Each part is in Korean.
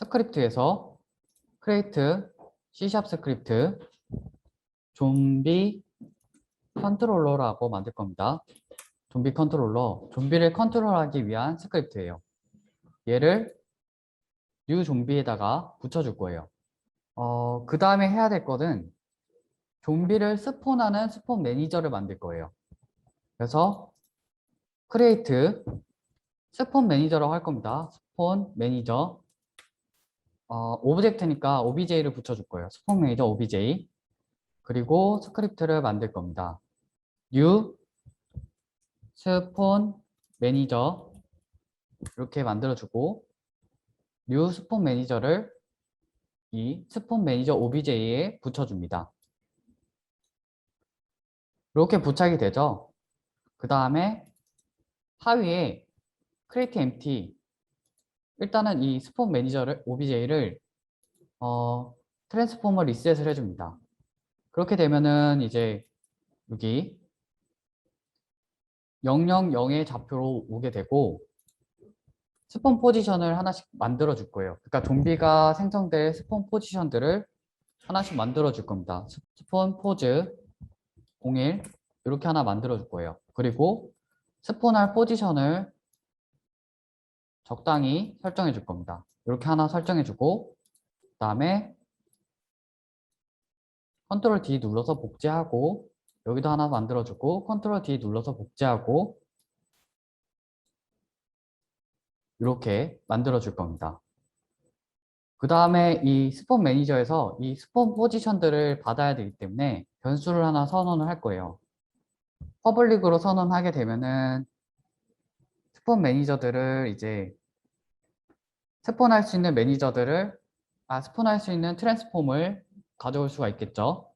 스크립트에서 create C# 스크립트 좀비 컨트롤러라고 만들 겁니다. 좀비 컨트롤러, 좀비를 컨트롤하기 위한 스크립트예요. 얘를 new 좀비에다가 붙여줄 거예요. 어, 그 다음에 해야 될 거는 좀비를 스폰하는 스폰 매니저를 만들 거예요. 그래서 create 스폰 매니저라고 할 겁니다. 스폰 매니저 어, 오브젝트니까 obj를 붙여줄 거예요. 스폰 매니저 obj 그리고 스크립트를 만들 겁니다. new 스폰 매니저 이렇게 만들어주고 new 스폰 매니저를 이 스폰 매니저 obj에 붙여줍니다. 이렇게 부착이 되죠. 그 다음에 하위에 create empty 일단은 이 스폰 매니저를 obj를 어, 트랜스포머 리셋을 해줍니다. 그렇게 되면은 이제 여기 000의 좌표로 오게 되고 스폰 포지션을 하나씩 만들어 줄 거예요. 그러니까 좀비가 생성될 스폰 포지션들을 하나씩 만들어 줄 겁니다. 스폰 포즈 01 이렇게 하나 만들어 줄 거예요. 그리고 스폰할 포지션을 적당히 설정해 줄 겁니다. 이렇게 하나 설정해 주고 그 다음에 컨트롤 D 눌러서 복제하고 여기도 하나 만들어 주고 컨트롤 D 눌러서 복제하고 이렇게 만들어 줄 겁니다. 그 다음에 이 스폰 매니저에서 이 스폰 포지션들을 받아야 되기 때문에 변수를 하나 선언을 할 거예요. 퍼블릭으로 선언하게 되면은 스폰 매니저들을 이제 스폰할 수 있는 매니저들을 아 스폰할 수 있는 트랜스폼을 가져올 수가 있겠죠.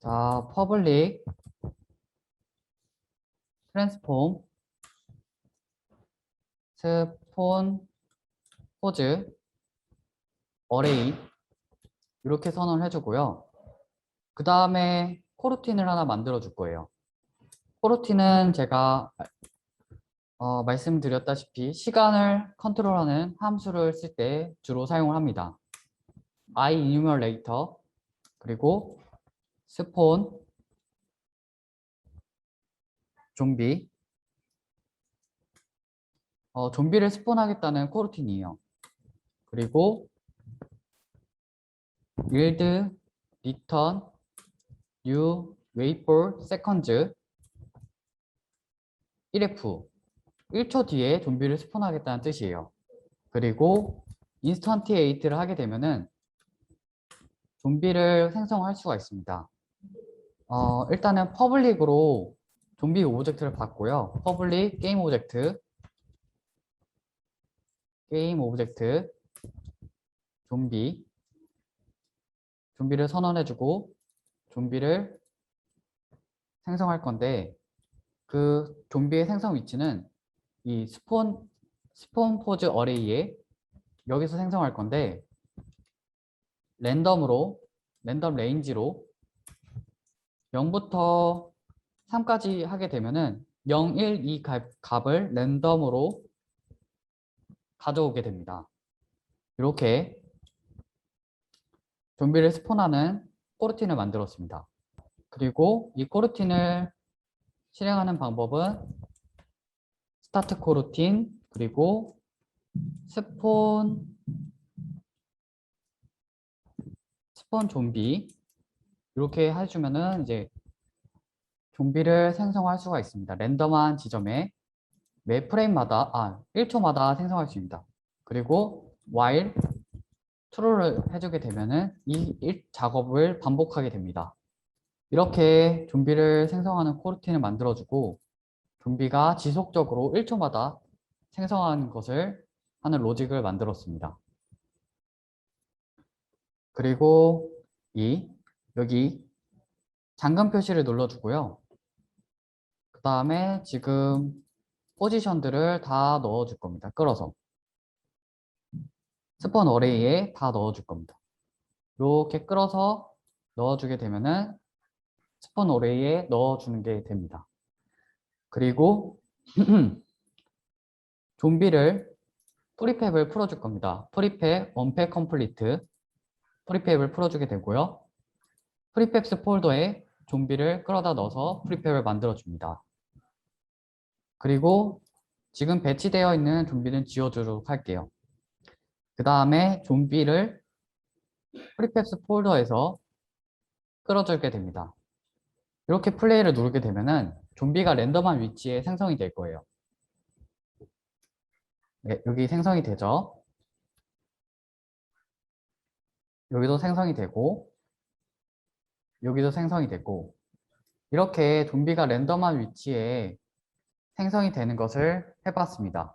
자, 퍼블릭 트랜스폼 스폰 포즈 어레이 이렇게 선언을 해주고요. 그 다음에 코루틴을 하나 만들어 줄 거예요. 코루틴은 제가 어, 말씀드렸다시피 시간을 컨트롤하는 함수를 쓸 때 주로 사용을 합니다. i enumerator 그리고 스폰 좀비 어, 좀비를 스폰하겠다는 코루틴이에요. 그리고 yield return new wait for seconds 1f 1초 뒤에 좀비를 스폰하겠다는 뜻이에요. 그리고 인스턴티에이트를 하게 되면은 좀비를 생성할 수가 있습니다. 어, 일단은 퍼블릭으로 좀비 오브젝트를 받고요. 퍼블릭 게임 오브젝트 게임 오브젝트 좀비 좀비를 선언해주고 좀비를 생성할 건데 그 좀비의 생성 위치는 이 스폰 스폰 포즈 어레이에 여기서 생성할 건데 랜덤으로 랜덤 레인지로 0부터 3까지 하게 되면은 0, 1, 2 값을 랜덤으로 가져오게 됩니다. 이렇게 좀비를 스폰하는 코르틴을 만들었습니다. 그리고 이 코르틴을 실행하는 방법은 스타트 코르틴 그리고 스폰 스폰 좀비 이렇게 해주면은 이제 좀비를 생성할 수가 있습니다. 랜덤한 지점에 매 프레임마다 아 1초마다 생성할 수 있습니다. 그리고 while true를 해주게 되면은 이 일- 작업을 반복하게 됩니다. 이렇게 좀비를 생성하는 코르틴을 만들어주고 좀비가 지속적으로 1초마다 생성하는 것을 하는 로직을 만들었습니다. 그리고 이 여기 잠금 표시를 눌러주고요. 그 다음에 지금 포지션들을 다 넣어줄 겁니다. 끌어서 스폰 어레이에 다 넣어줄 겁니다. 이렇게 끌어서 넣어주게 되면은 스폰 어레이에 넣어주는 게 됩니다. 그리고 좀비를 프리팹을 풀어줄 겁니다. 프리팹, 원팩 컴플리트 프리팹을 풀어주게 되고요. 프리팹스 폴더에 좀비를 끌어다 넣어서 프리팹을 만들어줍니다. 그리고 지금 배치되어 있는 좀비는 지워주도록 할게요. 그 다음에 좀비를 프리팹스 폴더에서 끌어줄게 됩니다. 이렇게 플레이를 누르게 되면 은 좀비가 랜덤한 위치에 생성이 될 거예요. 네, 여기 생성이 되죠. 여기도 생성이 되고 여기도 생성이 되고 이렇게 좀비가 랜덤한 위치에 생성이 되는 것을 해봤습니다.